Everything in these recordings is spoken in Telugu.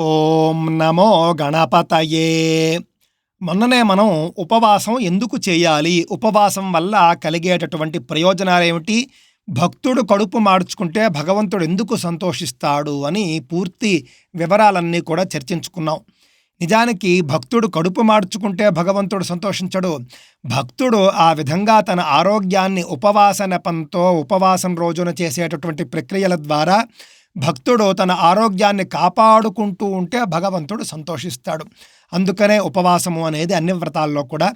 ఓం నమో గణపతయే. మొన్ననే మనం ఉపవాసం ఎందుకు చేయాలి? ఉపవాసం వల్ల కలిగేటటువంటి ప్రయోజనాలు ఏమిటి భక్తుడు కడుపు మార్చుకుంటే భగవంతుడు ఎందుకు సంతోషిస్తాడు అని పూర్తి వివరాలన్నీ కూడా చర్చించుకున్నాం. నిజానికి భక్తుడు కడుపు మార్చుకుంటే భగవంతుడు సంతోషించడు. భక్తుడు ఆ విధంగా తన ఆరోగ్యాన్ని ఉపవాస నెపంతో ఉపవాసం రోజున చేసేటటువంటి ప్రక్రియల ద్వారా భక్తుడు తన ఆరోగ్యాన్ని కాపాడుకుంటూ ఉంటే భగవంతుడు సంతోషిస్తాడు. అందుకనే ఉపవాసము అనేది అన్ని వ్రతాల్లో కూడా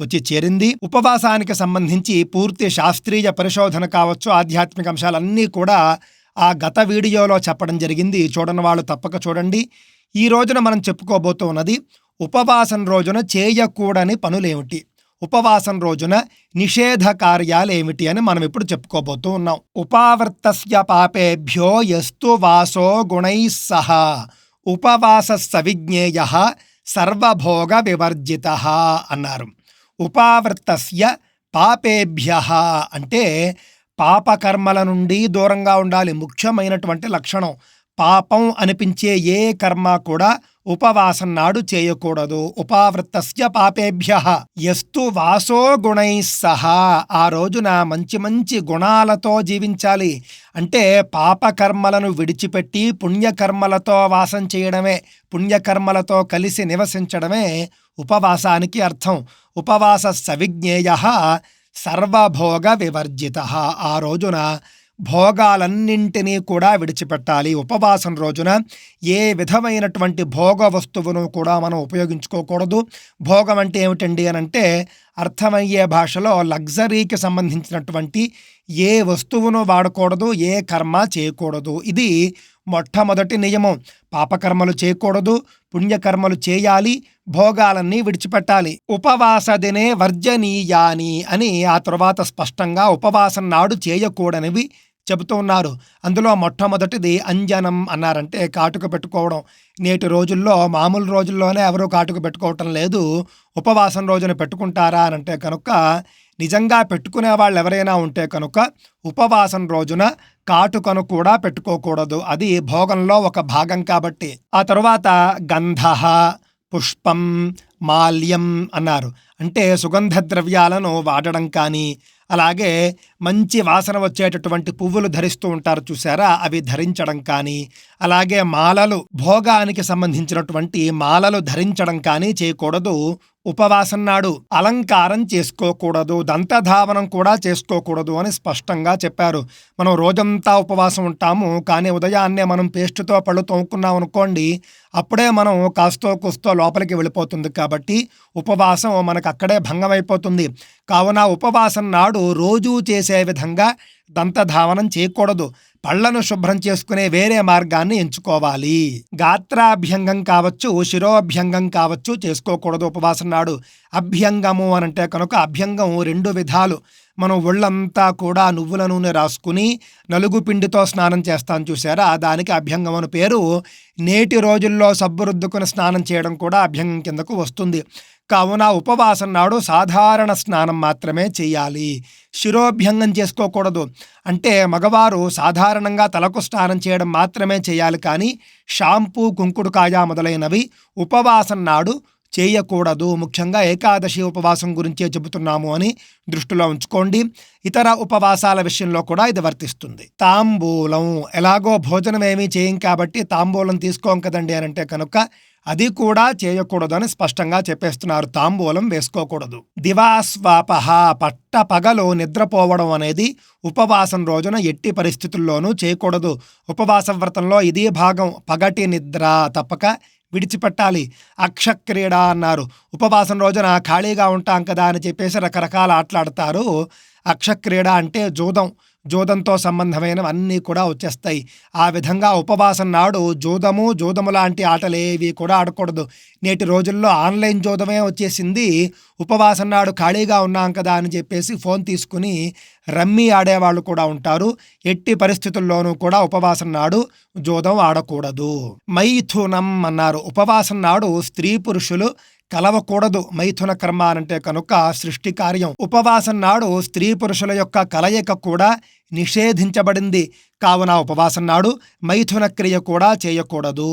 వచ్చి చేరింది. ఉపవాసానికి సంబంధించి పూర్తి శాస్త్రీయ పరిశోధన కావచ్చు ఆధ్యాత్మిక అంశాలన్నీ కూడా ఆ గత వీడియోలో చెప్పడం జరిగింది. చూడని వాళ్ళు తప్పక చూడండి. ఈ రోజున మనం చెప్పుకోబోతూ ఉన్నది ఉపవాసం రోజున చేయకూడని పనులేమిటి? ఉపవాసం రోజున నిషేధ కార్యాలు ఏమిటి అని మనం ఇప్పుడు చెప్పుకోబోతూ ఉన్నాం. ఉపావృత్తస్య పాపేభ్యో ఎస్తు వాసో గుణై సహ. ఉపవాస సవిజ్ఞేయ సర్వభోగ వివర్జిత అన్నారు. ఉపావృత్తస్య పాపేభ్య అంటే పాపకర్మల నుండి దూరంగా ఉండాలి. ముఖ్యమైనటువంటి లక్షణం పాపం అనిపించే ఏ కర్మ కూడా ఉపవాసం నాడు చేయకూడదు. ఉపావృత్తస్య పాపేభ్య. ఎస్తు వాసో గుణై సహా. ఆ రోజున మంచి మంచి గుణాలతో జీవించాలి. అంటే పాపకర్మలను విడిచిపెట్టి పుణ్యకర్మలతో వాసం చేయడమే పుణ్యకర్మలతో కలిసి నివసించడమే ఉపవాసానికి అర్థం. ఉపవాస సవిజ్ఞేయ సర్వభోగ వివర్జిత. ఆ రోజున భోగాలన్నింటినీ కూడా విడిచిపెట్టాలి. ఉపవాసం రోజున ఏ విధమైనటువంటి భోగ వస్తువును కూడా మనం ఉపయోగించుకోకూడదు. భోగం అంటే ఏమిటండి అని అంటే అర్థమయ్యే భాషలో లగ్జరీకి సంబంధించినటువంటి ఏ వస్తువును వాడకూడదు ఏ కర్మ చేయకూడదు. ఇది మొట్టమొదటి నియమం. పాపకర్మలు చేయకూడదు పుణ్యకర్మలు చేయాలి భోగాలన్నీ విడిచిపెట్టాలి. ఉపవాస దినే వర్జనీయాని అని ఆ తరువాత స్పష్టంగా ఉపవాసం నాడు చేయకూడనివి చెబుతూ ఉన్నారు. అందులో మొట్టమొదటిది అంజనం అన్నారంటే కాటుక పెట్టుకోవడం. నేటి రోజుల్లో మామూలు రోజుల్లోనే ఎవరూ కాటుక పెట్టుకోవటం లేదు. ఉపవాసం రోజున పెట్టుకుంటారా అని అంటే కనుక నిజంగా పెట్టుకునే వాళ్ళు ఎవరైనా ఉంటే కనుక ఉపవాసం రోజున కాటుకను కూడా పెట్టుకోకూడదు. అది భోగంలో ఒక భాగం కాబట్టి. ఆ తరువాత గంధ పుష్పం మాల్యం అన్నారు. అంటే సుగంధ ద్రవ్యాలను వాడడం కానీ అలాగే మంచి వాసన వచ్చేటటువంటి పువ్వులు ధరిస్తూ ఉంటారు చూసారా అవి ధరించడం కానీ అలాగే మాలలు భోగానికి సంబంధించినటువంటి మాలలు ధరించడం కానీ చేయకూడదు. ఉపవాసం నాడు అలంకారం చేసుకోకూడదు. దంతధావనం కూడా చేసుకోకూడదు అని స్పష్టంగా చెప్పారు. మనం రోజంతా ఉపవాసం ఉంటాము. కానీ ఉదయాన్నే మనం పేస్టుతో పళ్ళు తోముకున్నాం అనుకోండి అప్పుడే మనం కాస్తో కుస్తో లోపలికి వెళ్ళిపోతుంది కాబట్టి ఉపవాసం మనకు అక్కడే భంగం అయిపోతుంది కావున ఉపవాసం నాడు రోజూ చేసే విధంగా దంతధావనం చేయకూడదు. పళ్ళను శుభ్రం చేసుకునే వేరే మార్గాన్ని ఎంచుకోవాలి. గాత్రాభ్యంగం కావచ్చు శిరోభ్యంగం కావచ్చు చేసుకోకూడదు ఉపవాసం నాడు. అభ్యంగము అనంటే కనుక అభ్యంగం రెండు విధాలు. మనం ఒళ్ళంతా కూడా నువ్వుల నూనె రాసుకుని నలుగు పిండితో స్నానం చేస్తాను చూసారా దానికి అభ్యంగం అని పేరు. నేటి రోజుల్లో సబ్బు రుద్దుకుని స్నానం చేయడం కూడా అభ్యంగం కిందకు వస్తుంది. కావున ఉపవాసం నాడు సాధారణ స్నానం మాత్రమే చేయాలి. శిరోభ్యంగం చేసుకోకూడదు. అంటే మగవారు సాధారణంగా తలకు స్నానం చేయడం మాత్రమే చేయాలి కానీ షాంపూ కుంకుడుకాయ మొదలైనవి ఉపవాసం నాడు చేయకూడదు. ముఖ్యంగా ఏకాదశి ఉపవాసం గురించే చెబుతున్నాము అని దృష్టిలో ఉంచుకోండి. ఇతర ఉపవాసాల విషయంలో కూడా ఇది వర్తిస్తుంది. తాంబూలం. ఎలాగో భోజనం ఏమీ చేయం కాబట్టి తాంబూలం తీసుకోం కదండి అని అంటే కనుక అది కూడా చేయకూడదని స్పష్టంగా చెప్పేస్తున్నారు. తాంబూలం వేసుకోకూడదు. దివాస్వాపహ పట్ట పగలు నిద్రపోవడం అనేది ఉపవాసం రోజున ఎట్టి పరిస్థితుల్లోనూ చేయకూడదు. ఉపవాస వ్రతంలో ఇదే భాగం. పగటి నిద్ర తప్పక విడిచిపెట్టాలి. అక్షక్రీడ అన్నారు. ఉపవాసం రోజున ఖాళీగా ఉంటాం కదా అని చెప్పేసి రకరకాల ఆటలాడతారు అక్షక్రీడ అంటే జూదం. జూదంతో సంబంధమైనవన్నీ కూడా వచ్చేస్తాయి. ఆ విధంగా ఉపవాసం నాడు జూదము జూదము లాంటి ఆటలేవి కూడా ఆడకూడదు. నేటి రోజుల్లో ఆన్లైన్ జూదమే వచ్చేసింది. ఉపవాసం నాడు ఖాళీగా ఉన్నాం కదా అని చెప్పేసి ఫోన్ తీసుకుని రమ్మీ ఆడేవాళ్ళు కూడా ఉంటారు. ఎట్టి పరిస్థితుల్లోనూ కూడా ఉపవాసం నాడు జూదం ఆడకూడదు. మైథునం అన్నారు. ఉపవాసం నాడు స్త్రీ పురుషులు కలవకూడదు మైథున కర్మ అంటే కనుక సృష్టి కార్యం. ఉపవాసం నాడు స్త్రీ పురుషుల యొక్క కలయిక కూడా నిషేధించబడింది. కావున ఉపవాసం నాడు మైథున క్రియ కూడా చేయకూడదు.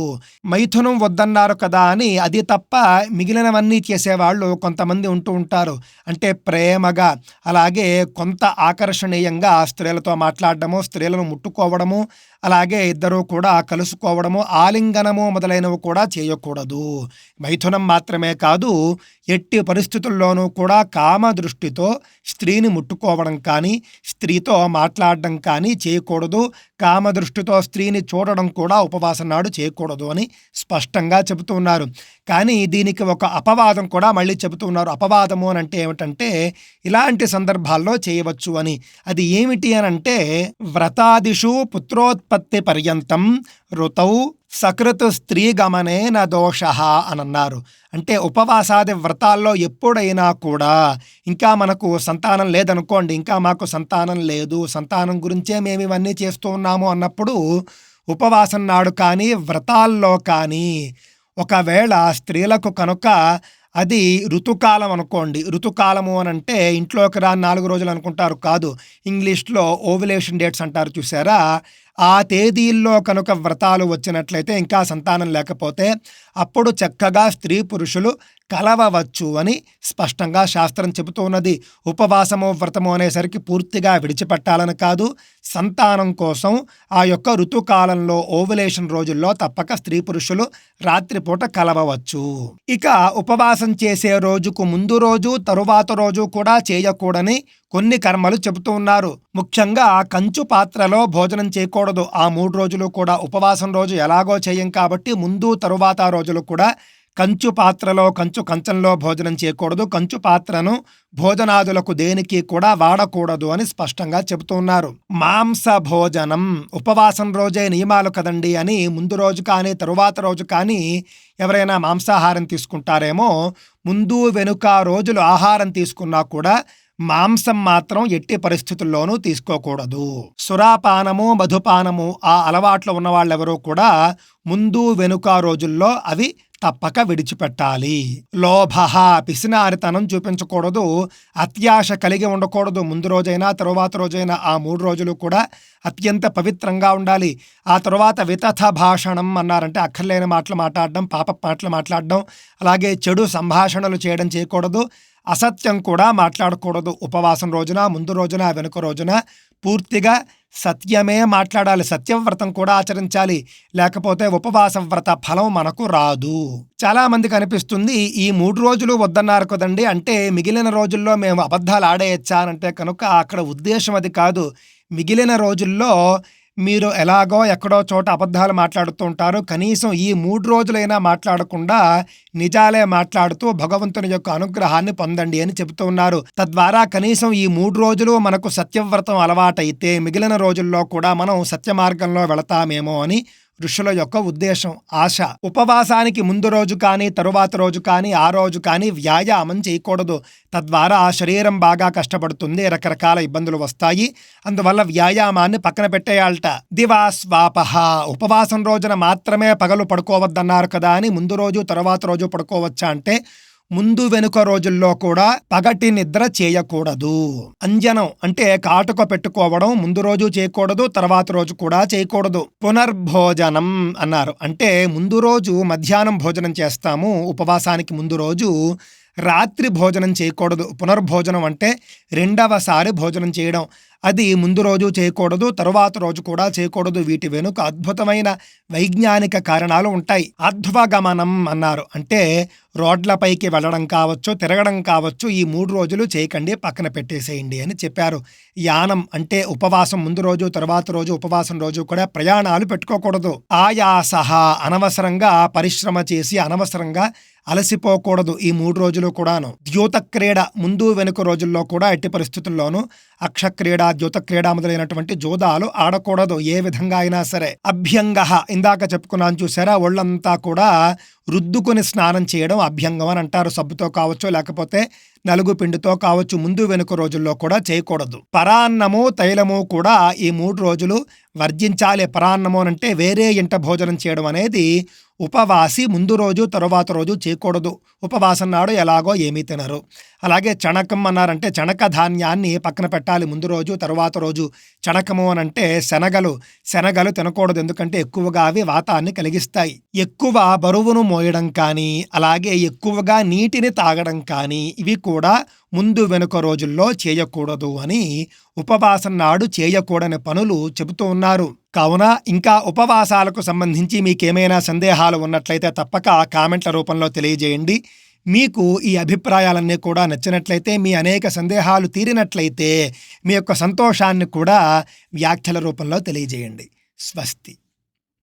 మైథునం వద్దన్నారు కదా అని అది తప్ప మిగిలినవన్నీ చేసేవాళ్ళు కొంతమంది ఉంటూ ఉంటారు. అంటే ప్రేమగా అలాగే కొంత ఆకర్షణీయంగా స్త్రీలతో మాట్లాడడము స్త్రీలను ముట్టుకోవడము అలాగే ఇద్దరూ కూడా కలుసుకోవడము ఆలింగనము మొదలైనవి కూడా చేయకూడదు. మైథునం మాత్రమే కాదు ఎట్టి పరిస్థితుల్లోనూ కూడా కామ దృష్టితో స్త్రీని ముట్టుకోవడం కానీ స్త్రీతో మాట్లాడడం కానీ చేయకూడదు. కామ దృష్టితో స్త్రీని చూడడం కూడా ఉపవాసం నాడు చేయకూడదు అని స్పష్టంగా చెబుతూ ఉన్నారు కానీ దీనికి ఒక అపవాదం కూడా మళ్ళీ చెబుతూ ఉన్నారు అపవాదము అని అంటే ఏమిటంటే ఇలాంటి సందర్భాల్లో చేయవచ్చు అని. అది ఏమిటి అని అంటే వ్రతాదిషు పుత్రోత్పత్తి పర్యంతం ఋతౌ సకృతు స్త్రీ గమనే దోష అని అన్నారు అంటే ఉపవాసాది వ్రతాల్లో ఎప్పుడైనా కూడా ఇంకా మనకు సంతానం లేదనుకోండి ఇంకా మాకు సంతానం లేదు సంతానం గురించే మేము ఇవన్నీ చేస్తూ ఉన్నాము అన్నప్పుడు ఉపవాసం నాడు కానీ వ్రతాల్లో కానీ ఒకవేళ స్త్రీలకు కనుక అది ఋతుకాలం అనుకోండి. ఋతుకాలము అని అంటే ఇంట్లోకి రా నాలుగు రోజులు అనుకుంటారు కాదు. ఇంగ్లీష్లో ఓవిలేషన్ డేట్స్ అంటారు చూసారా ఆ తేదీల్లో కనుక వ్రతాలు వచ్చినట్లయితే ఇంకా సంతానం లేకపోతే అప్పుడు చక్కగా స్త్రీ పురుషులు కలవవచ్చు అని స్పష్టంగా శాస్త్రం చెబుతున్నది ఉపవాసము వ్రతము అనేసరికి పూర్తిగా విడిచిపెట్టాలని కాదు. సంతానం కోసం ఆ యొక్క ఋతుకాలంలో ఓవులేషన్ రోజుల్లో తప్పక స్త్రీ పురుషులు రాత్రిపూట కలవవచ్చు. ఇక ఉపవాసం చేసే రోజుకు ముందు రోజు తరువాత రోజు కూడా చేయకూడని కొన్ని కర్మలు చెబుతూ ఉన్నారు. ముఖ్యంగా కంచు పాత్రలో భోజనం చేయకూడదు. ఆ మూడు రోజులు కూడా ఉపవాసం రోజు ఎలాగో చేయం కాబట్టి ముందు తరువాత రోజులు కూడా కంచు పాత్రలో కంచు కంచంలో భోజనం చేయకూడదు. కంచు పాత్రను భోజనాదులకు దేనికి కూడా వాడకూడదు అని స్పష్టంగా చెబుతూ ఉన్నారు. మాంస భోజనం ఉపవాసం రోజే నియమాలు కదండి అని ముందు రోజు కానీ తరువాత రోజు కానీ ఎవరైనా మాంసాహారం తీసుకుంటారేమో ముందు వెనుక రోజులు ఆహారం తీసుకున్నా కూడా మాంసం మాత్రం ఎట్టి పరిస్థితుల్లోనూ తీసుకోకూడదు. సురాపానము మధుపానము ఆ అలవాట్లు ఉన్న వాళ్ళెవరూ కూడా ముందు వెనుక రోజుల్లో అవి తప్పక విడిచిపెట్టాలి. లోభ పిసినారితనం చూపించకూడదు. అత్యాశ కలిగి ఉండకూడదు. ముందు రోజైనా తరువాత రోజైనా ఆ మూడు రోజులు కూడా అత్యంత పవిత్రంగా ఉండాలి. ఆ తరువాత వితథ భాషణం అన్నారంటే అక్కర్లేని మాటలు మాట్లాడడం పాప మాటలు మాట్లాడడం అలాగే చెడు సంభాషణలు చేయడం చేయకూడదు. అసత్యం కూడా మాట్లాడకూడదు. ఉపవాసం రోజున ముందు రోజున వెనుక రోజున పూర్తిగా సత్యమే మాట్లాడాలి. సత్యవ్రతం కూడా ఆచరించాలి. లేకపోతే ఉపవాస వ్రత ఫలం మనకు రాదు. చాలామంది కనిపిస్తుంది అనిపిస్తుంది ఈ మూడు రోజులు వద్దన్నారు కదండి అంటే మిగిలిన రోజుల్లో మేము అబద్ధాలు ఆడేయచ్చా అంటే కనుక అక్కడ ఉద్దేశం అది కాదు. మిగిలిన రోజుల్లో మీరు ఎలాగో ఎక్కడో చోట అబద్ధాలు మాట్లాడుతుంటారు కనీసం ఈ మూడు రోజులైనా మాట్లాడకుండా నిజాలే మాట్లాడుతూ భగవంతుని యొక్క అనుగ్రహాన్ని పొందండి అని చెబుతూ ఉన్నారు. తద్వారా కనీసం ఈ మూడు రోజులు మనకు సత్యవ్రతం అలవాటైతే మిగిలిన రోజుల్లో కూడా మనం సత్య మార్గంలో వెళతామేమో అని ఋషుల యొక్క ఉద్దేశం ఆశ. ఉపవాసానికి ముందు రోజు కానీ తరువాత రోజు కానీ ఆ రోజు కానీ వ్యాయామం చేయకూడదు. తద్వారా ఆ శరీరం బాగా కష్టపడుతుంది రకరకాల ఇబ్బందులు వస్తాయి. అందువల్ల వ్యాయామాన్ని పక్కన పెట్టేయాలట. దివా స్వాపహ ఉపవాసం రోజున మాత్రమే పగలు పడుకోవద్దన్నారు కదా అని ముందు రోజు తరువాత రోజు పడుకోవచ్చా అంటే ముందు వెనుక రోజుల్లో కూడా పగటి నిద్ర చేయకూడదు. అంజనం అంటే కాటుక పెట్టుకోవడం ముందు రోజు చేయకూడదు తర్వాత రోజు కూడా చేయకూడదు. పునర్భోజనం అన్నారు. అంటే ముందు రోజు మధ్యాహ్నం భోజనం చేస్తాము ఉపవాసానికి ముందు రోజు రాత్రి భోజనం చేయకూడదు. పునర్భోజనం అంటే రెండవసారి భోజనం చేయడం. అది ముందు రోజు చేయకూడదు తరువాత రోజు కూడా చేయకూడదు. వీటి వెనుక అద్భుతమైన వైజ్ఞానిక కారణాలు ఉంటాయి. అధ్వగమనం అన్నారు. అంటే రోడ్లపైకి వెళ్ళడం కావచ్చు తిరగడం కావచ్చు ఈ మూడు రోజులు చేయకండి పక్కన పెట్టేసేయండి అని చెప్పారు. యానం అంటే ఉపవాసం ముందు రోజు తర్వాత రోజు ఉపవాసం రోజు కూడా ప్రయాణాలు పెట్టుకోకూడదు. ఆయాసహ అనవసరంగా పరిశ్రమ చేసి అనవసరంగా అలసిపోకూడదు ఈ మూడు రోజులు కూడాను. ద్యూత క్రీడ ముందు వెనుక రోజుల్లో కూడా ఎట్టి పరిస్థితుల్లోనూ అక్షక్రీడ ద్యూత క్రీడ మొదలైనటువంటి జోదాలు ఆడకూడదు. ఏ విధంగా అయినా సరే. అభ్యంగ. ఇందాక చెప్పుకున్నాను చూసారా? ఒళ్ళంతా కూడా రుద్దుకొని స్నానం చేయడం అభ్యంగం అని అంటారు. సబ్బుతో కావచ్చు లేకపోతే నలుగు పిండితో కావచ్చు ముందు వెనుక రోజుల్లో కూడా చేయకూడదు. పరాన్నము తైలము కూడా ఈ మూడు రోజులు వర్జించాలి. పరాన్నము అంటే వేరే ఇంట భోజనం చేయడం అనేది ఉపవాసి ముందు రోజు తరువాత రోజు చేయకూడదు. ఉపవాసం నాడు ఎలాగో ఏమీ తినరు. అలాగే చణకం అన్నారంటే చణక ధాన్యాన్ని పక్కన పెట్టాలి ముందు రోజు తరువాత రోజు. చణకము అని అంటే శనగలు. శనగలు తినకూడదు ఎందుకంటే ఎక్కువగా అవి వాతాన్ని కలిగిస్తాయి. ఎక్కువ బరువును మోయడం కానీ అలాగే ఎక్కువగా నీటిని తాగడం కానీ ఇవి కూడా ముందు వెనుక రోజుల్లో చేయకూడదు అని ఉపవాసం నాడు చేయకూడని పనులు చెబుతూ ఉన్నారు. కావున ఇంకా ఉపవాసాలకు సంబంధించి మీకేమైనా సందేహాలు ఉన్నట్లయితే తప్పక కామెంట్ల రూపంలో తెలియజేయండి. మీకు ఈ అభిప్రాయాలన్నీ కూడా నచ్చినట్లయితే మీ అనేక సందేహాలు తీరినట్లయితే మీ యొక్క సంతోషాన్ని కూడా వ్యాఖ్యల రూపంలో తెలియజేయండి. స్వస్తి.